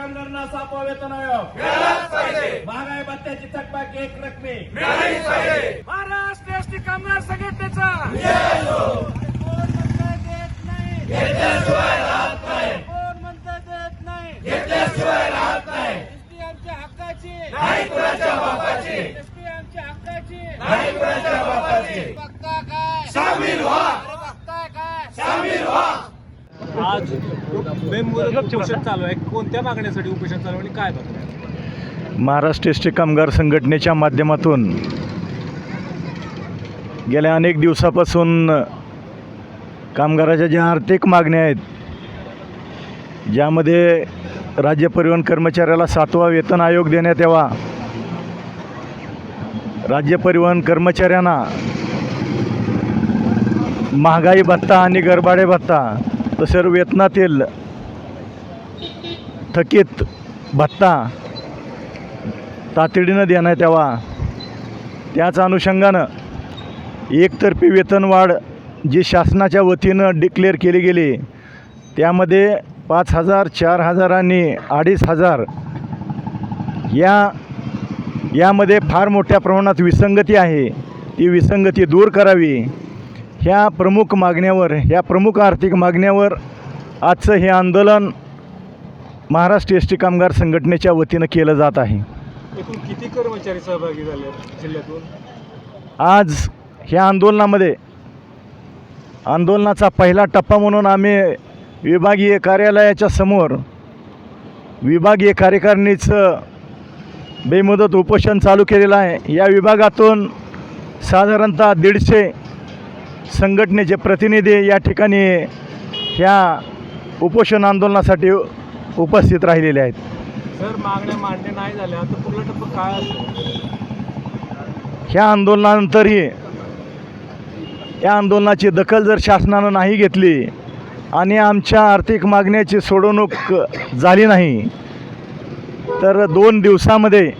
कामगारांना सातवा वेतन आयोग. महागाई भत्त्याची थकबाकी एक रकमी. महाराष्ट्र एसटी कामगार संघटनेचा. कोण म्हणतं देत नाही. कोण म्हणतं देत नाही एसटी आमच्या हक्काची. एसटी आमच्या हक्काची बघता काय? सामील व्हा बघताय काय आज उपोषण चालू आहे. कोणत्या मागण्यासाठी उपोषण चालू आणि काय महाराष्ट्र एस टी कामगार संघटनेच्या माध्यमातून गेल्या अनेक दिवसापासून कामगाराच्या ज्या आर्थिक मागण्या आहेत ज्यामध्ये राज्य परिवहन कर्मचाऱ्याला सातवा वेतन आयोग देण्यात यावा राज्य परिवहन कर्मचाऱ्यांना महागाई भत्ता आणि गरबाडे भत्ता तसंच वेतनातील थकीत भत्ता तातडीनं देण्यात यावा त्याच अनुषंगानं एकतर्फी वेतनवाढ जी शासनाच्या वतीनं डिक्लेअर केली गेली त्यामध्ये पाच हजार चार हजार आणि अडीच हजार या यामध्ये फार मोठ्या प्रमाणात विसंगती आहे. ती विसंगती दूर करावी. ह्या प्रमुख मागण्यावर ह्या प्रमुख आर्थिक मागण्यावर आजचं हे आंदोलन महाराष्ट्र एस टी कामगार संघटनेच्या वतीनं केलं जात आहे. एकूण किती कर्मचारी सहभागी झाले जिल्ह्यातून? आज ह्या आंदोलनामध्ये आंदोलनाचा पहिला टप्पा म्हणून आम्ही विभागीय कार्यालयाच्या समोर विभागीय कार्यकारिणीचं बेमुदत उपोषण चालू केलेलं आहे. या विभागातून साधारणतः दीडशे संघटनेचे प्रतिनिधी या ठिकाणी ह्या उपोषण आंदोलनासाठी उपस्थित राहिलेले आहेत. जर मागण्या मान्य नाही झाल्या तर पुढला टप्पा काय असेल ह्या आंदोलनानंतरही या आंदोलनाची दखल जर शासनानं नाही घेतली आणि आमच्या आर्थिक मागण्याची सोडवणूक झाली नाही तर दोन दिवसामध्ये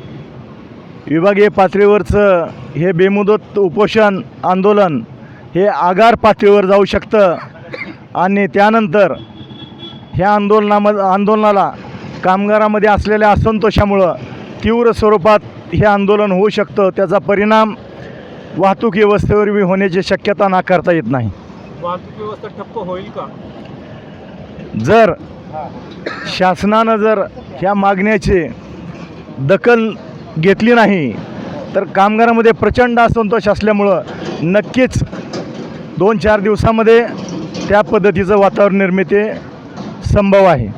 विभागीय पातळीवरचं हे बेमुदत उपोषण आंदोलन हे आगार पातळीवर जाऊ शकतं. आणि त्यानंतर ह्या आंदोलनामध्ये आंदोलनाला कामगारामध्ये असलेल्या असंतोषामुळं तीव्र स्वरूपात हे आंदोलन होऊ शकतं. त्याचा परिणाम वाहतूक व्यवस्थेवर बी होण्याची शक्यता नाकारता येत नाही. वाहतूक व्यवस्था ठप्प होईल का? जर शासनानं जर ह्या मागण्याची दखल घेतली नाही तर कामगारामध्ये प्रचंड असंतोष असल्यामुळं नक्कीच दोन चार दिवसामध्ये त्या पद्धतीचं वातावरण निर्मिती संभव आहे.